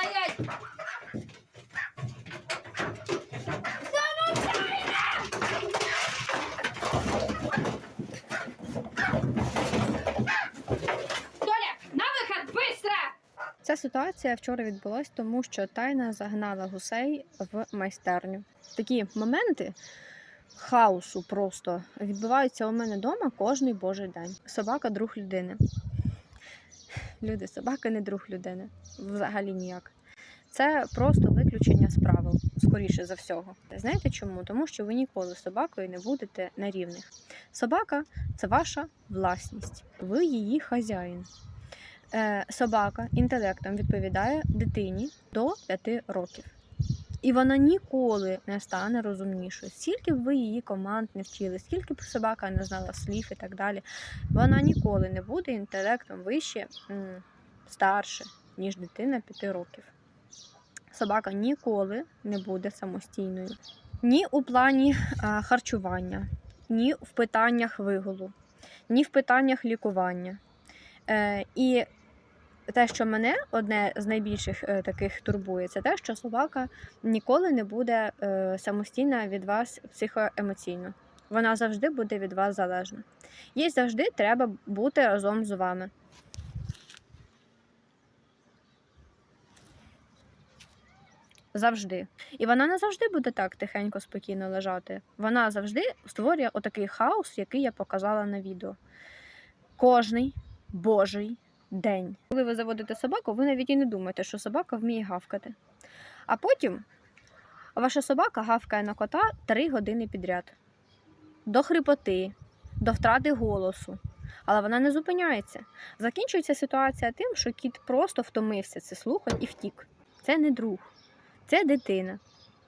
стоять! Ця ситуація вчора відбулася, тому що тайна загнала гусей в майстерню. Такі моменти хаосу просто відбуваються у мене вдома кожний божий день. Собака друг людини. Люди, собаки не друг людини. Взагалі ніяк. Це просто виключення з правил, скоріше за всього. Знаєте чому? Тому що ви ніколи собакою не будете на рівних. Собака це ваша власність, ви її хазяїн. Е, собака інтелектом відповідає дитині до 5 років. І вона ніколи не стане розумнішою. Скільки б ви її команд не вчили, скільки б собака не знала слів і так далі, вона ніколи не буде інтелектом вище, старше, ніж дитина 5 років. Собака ніколи не буде самостійною. Ні у плані харчування, ні в питаннях вигулу, ні в питаннях лікування. Е, і те, що мене одне з найбільших е, таких турбує, це те, що собака ніколи не буде е, самостійна від вас психоемоційно. Вона завжди буде від вас залежна. Їй завжди треба бути разом з вами. Завжди. І вона не завжди буде так тихенько, спокійно лежати. Вона завжди створює отакий хаос, який я показала на відео. Кожний божий день. Коли ви заводите собаку, ви навіть і не думаєте, що собака вміє гавкати. А потім ваша собака гавкає на кота 3 години підряд. До хрипоти, до втрати голосу. Але вона не зупиняється. Закінчується ситуація тим, що кіт просто втомився це слухати і втік. Це не друг, це дитина.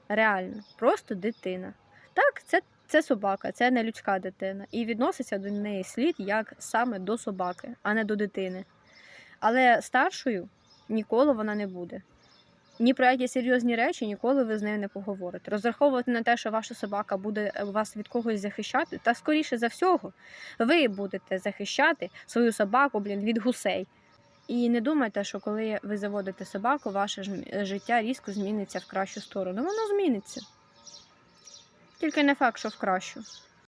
Реально, просто дитина. Так, це, це собака, це не людська дитина. І відноситься до неї слід як саме до собаки, а не до дитини. Але старшою ніколи вона не буде. Ні про які серйозні речі ніколи ви з нею не поговорите. Розраховувати на те, що ваша собака буде е, вас від когось захищати, та скоріше за всього, ви будете захищати свою собаку блін, від гусей. І не думайте, що коли ви заводите собаку, ваше ж- життя різко зміниться в кращу сторону. Воно зміниться. Тільки не факт, що в кращу.